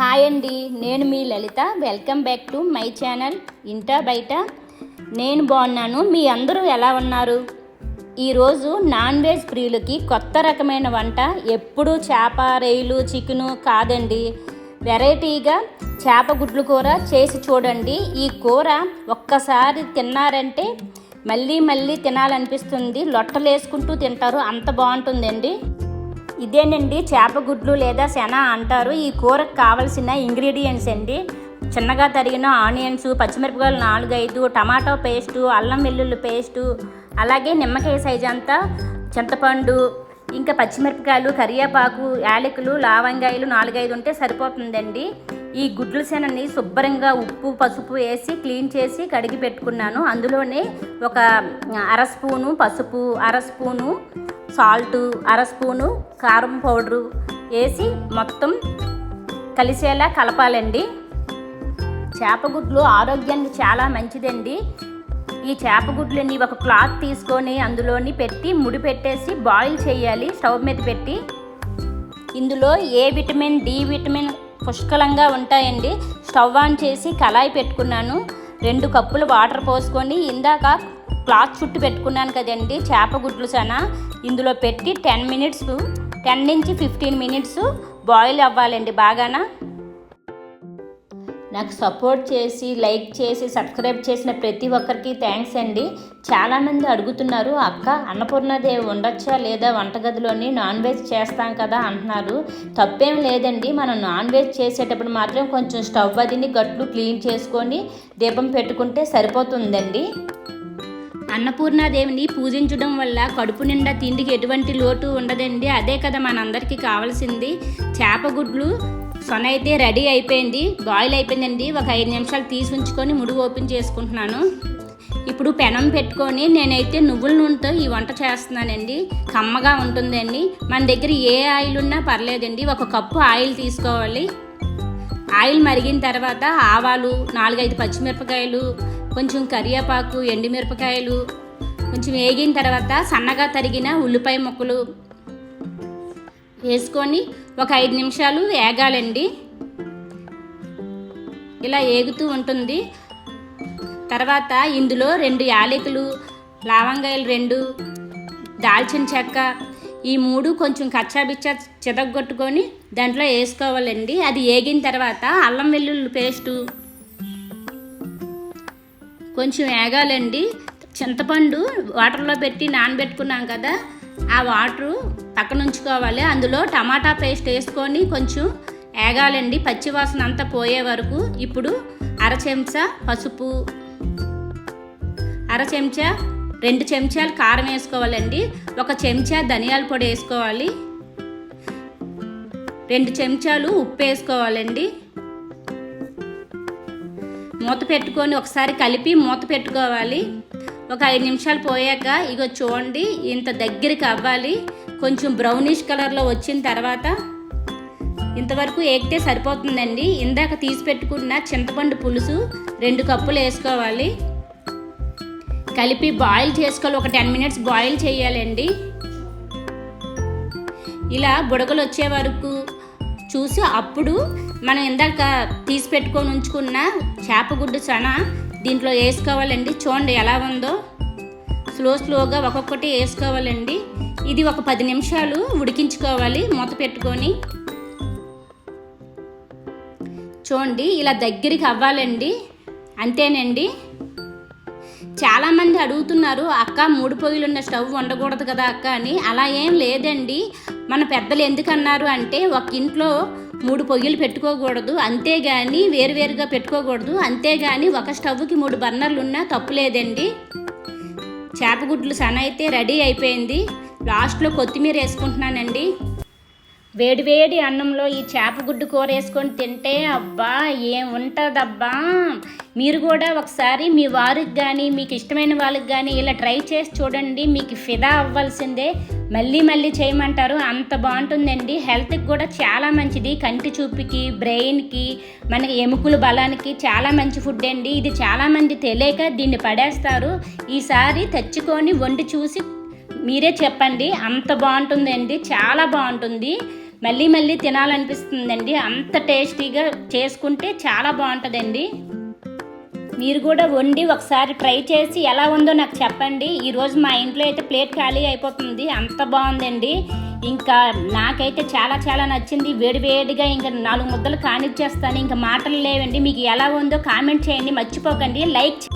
Hi అండి నేను మీ Lalitha. Welcome back to my channel ఇంటా బయట. నేను బాగున్నాను మీ అందరూ ఎలా ఉన్నారు? ఈరోజు నాన్ వెజ్ ప్రియులకి కొత్త రకమైన వంట ఎప్పుడూ చేప రొయ్యలు చికెను కాదండి. వెరైటీగా చేప గుడ్లు కూర చేసి చూడండి. ఈ కూర ఒక్కసారి తిన్నారంటే మళ్ళీ మళ్ళీ తినాలనిపిస్తుంది. లొట్టలేసుకుంటూ తింటారు అంత బాగుంటుందండి. ఇదేనండి చేప గుడ్లు లేదా శన అంటారు. ఈ కూరకు కావలసిన ఇంగ్రీడియంట్స్ అండి. చిన్నగా తరిగిన ఆనియన్స్ పచ్చిమిరపకాయలు నాలుగు ఐదు టమాటో పేస్టు అల్లం వెల్లుల్లి పేస్టు అలాగే నిమ్మకాయ సైజ్ అంతా చింతపండు ఇంకా పచ్చిమిరపకాయలు కరివేపాకు యాలకులు లావంగాయలు నాలుగైదు ఉంటే సరిపోతుందండి. ఈ గుడ్లు శనని శుభ్రంగా ఉప్పు పసుపు వేసి క్లీన్ చేసి కడిగి పెట్టుకున్నాను. అందులోనే ఒక అర స్పూను పసుపు అర స్పూను సాల్ట్ అర స్పూను కారం పౌడరు వేసి మొత్తం కలిసేలా కలపాలండి. చేపగుడ్లు ఆరోగ్యానికి చాలా మంచిదండి. ఈ చేపగుడ్లని ఒక క్లాత్ తీసుకొని అందులోని పెట్టి ముడి పెట్టేసి బాయిల్ చేయాలి స్టవ్ మీద పెట్టి. ఇందులో ఏ విటమిన్ డి విటమిన్ పుష్కలంగా ఉంటాయండి. స్టవ్ ఆన్ చేసి కళాయి పెట్టుకున్నాను. రెండు కప్పులు వాటర్ పోసుకొని ఇందాక క్లాత్ చుట్టు పెట్టుకున్నాను కదండి చేప గుడ్లు సన. ఇందులో పెట్టి టెన్ మినిట్స్ టెన్ నుంచి ఫిఫ్టీన్ మినిట్స్ బాయిల్ అవ్వాలండి బాగానా. నాకు సపోర్ట్ చేసి లైక్ చేసి సబ్స్క్రైబ్ చేసిన ప్రతి ఒక్కరికి థ్యాంక్స్ అండి. చాలామంది అడుగుతున్నారు అక్క అన్నపూర్ణదేవి ఉండొచ్చా లేదా? వంటగదిలోని నాన్ వెజ్ చేస్తాం కదా అంటున్నారు. తప్పేం లేదండి. మనం నాన్ వెజ్ చేసేటప్పుడు మాత్రం కొంచెం స్టవ్ అదిని గట్లు క్లీన్ చేసుకొని దీపం పెట్టుకుంటే సరిపోతుందండి. అన్నపూర్ణాదేవిని పూజించడం వల్ల కడుపు నిండా తిండికి ఎటువంటి లోటు ఉండదండి. అదే కదా మనందరికీ కావాల్సింది. చేపగుడ్లు సొన అయితే రెడీ అయిపోయింది బాయిల్ అయిపోయిందండి. ఒక ఐదు నిమిషాలు తీసి ఉంచుకొని ముడి ఓపెన్ చేసుకుంటున్నాను. ఇప్పుడు పెనం పెట్టుకొని నేనైతే నువ్వుల నూనెతో ఈ వంట చేస్తున్నానండి. కమ్మగా ఉంటుందండి. మన దగ్గర ఏ ఆయిల్ ఉన్నా పర్లేదండి. ఒక కప్పు ఆయిల్ తీసుకోవాలి. ఆయిల్ మరిగిన తర్వాత ఆవాలు నాలుగైదు పచ్చిమిరపకాయలు కొంచెం కరివేపాకు ఎండుమిరపకాయలు కొంచెం వేగిన తర్వాత సన్నగా తరిగిన ఉల్లిపాయ ముక్కలు వేసుకొని ఒక ఐదు నిమిషాలు వేగాలండి ఇలా ఏగుతూ ఉంటుంది. తర్వాత ఇందులో రెండు యాలకులు లవంగాయలు రెండు దాల్చిన చెక్క ఈ మూడు కొంచెం కచ్చాబిచ్చా చితగొట్టుకొని దాంట్లో వేసుకోవాలండి. అది వేగిన తర్వాత అల్లం వెల్లుల్లి పేస్టు కొంచెం వేగాలండి చింతపండు వాటర్లో పెట్టి నానబెట్టుకున్నాం కదా ఆ వాటరు పక్కన ఉంచుకోవాలి అందులో టమాటా పేస్ట్ వేసుకొని కొంచెం ఏగాలండి. పచ్చివాసన అంతా పోయే వరకు ఇప్పుడు అర చెంచా పసుపు అర చెంచా రెండు చెంచాలు కారం వేసుకోవాలండి. ఒక చెంచా ధనియాల పొడి వేసుకోవాలి. రెండు చెంచాలు ఉప్పు వేసుకోవాలండి. మూత పెట్టుకొని ఒకసారి కలిపి మూత పెట్టుకోవాలి. ఒక ఐదు నిమిషాలు పోయాక ఇగో చూడండి ఇంత దగ్గరికి అవ్వాలి. కొంచెం బ్రౌనిష్ కలర్లో వచ్చిన తర్వాత ఇంతవరకు ఏగితే సరిపోతుందండి. ఇందాక తీసి పెట్టుకున్న చింతపండు పులుసు రెండు కప్పులు వేసుకోవాలి. కలిపి బాయిల్ చేసుకోవాలి. ఒక టెన్ మినిట్స్ బాయిల్ చేయాలండి. ఇలా బుడగలు వచ్చే వరకు చూసి అప్పుడు మనం ఇందాక తీసి పెట్టుకొని ఉంచుకున్న చేపగుడ్డు చన దీంట్లో వేసుకోవాలండి. చూడండి ఎలా ఉందో. స్లో స్లోగా ఒక్కొక్కటి వేసుకోవాలండి. ఇది ఒక పది నిమిషాలు ఉడికించుకోవాలి మూత పెట్టుకొని. చూడండి ఇలా దగ్గరికి అవ్వాలండి. అంతేనండి. చాలామంది అడుగుతున్నారు అక్క మూడు పొయ్యిలున్న స్టవ్ ఉండకూడదు కదా అక్క అని. అలా ఏం లేదండి. మన పెద్దలు ఎందుకన్నారు అంటే ఒక ఇంట్లో మూడు పొయ్యిలు పెట్టుకోకూడదు అంతేగాని వేరువేరుగా పెట్టుకోకూడదు అంతేగాని ఒక స్టవ్కి మూడు బర్నర్లు ఉన్నా తప్పులేదండి చేపగుడ్లు సన అయితే రెడీ అయిపోయింది. లాస్ట్లో కొత్తిమీర వేసుకుంటున్నానండి. వేడివేడి అన్నంలో ఈ చేపగుడ్డు కూర వేసుకొని తింటే అబ్బా ఏం ఉంటుందబ్బా? మీరు కూడా ఒకసారి మీ వారికి కానీ మీకు ఇష్టమైన వాళ్ళకి కానీ ఇలా ట్రై చేసి చూడండి. మీకు ఫిదా అవ్వాల్సిందే. మళ్ళీ మళ్ళీ చేయమంటారు. అంత బాగుంటుందండి. హెల్త్కి కూడా చాలా మంచిది. కంటి చూపుకి బ్రెయిన్కి మనకి ఎముకల బలానికి చాలా మంచి ఫుడ్ అండి. ఇది చాలామంది తెలియక దీన్ని పడేస్తారు. ఈసారి తెచ్చుకొని వండి చూసి మీరే చెప్పండి అంత బాగుంటుందండి చాలా బాగుంటుంది. మళ్ళీ మళ్ళీ తినాలనిపిస్తుందండి అంత టేస్టీగా చేసుకుంటే చాలా బాగుంటుందండి. మీరు కూడా వండి ఒకసారి ట్రై చేసి ఎలా ఉందో నాకు చెప్పండి. ఈరోజు మా ఇంట్లో అయితే ప్లేట్ ఖాళీ అయిపోతుంది అంత బాగుందండి. ఇంకా నాకైతే చాలా చాలా నచ్చింది వేడివేడిగా ఇంకా నాలుగు ముద్దలు కానిచ్చేస్తాను. ఇంకా మాటలు లేవండి మీకు ఎలా ఉందో కామెంట్ చేయండి మర్చిపోకండి. లైక్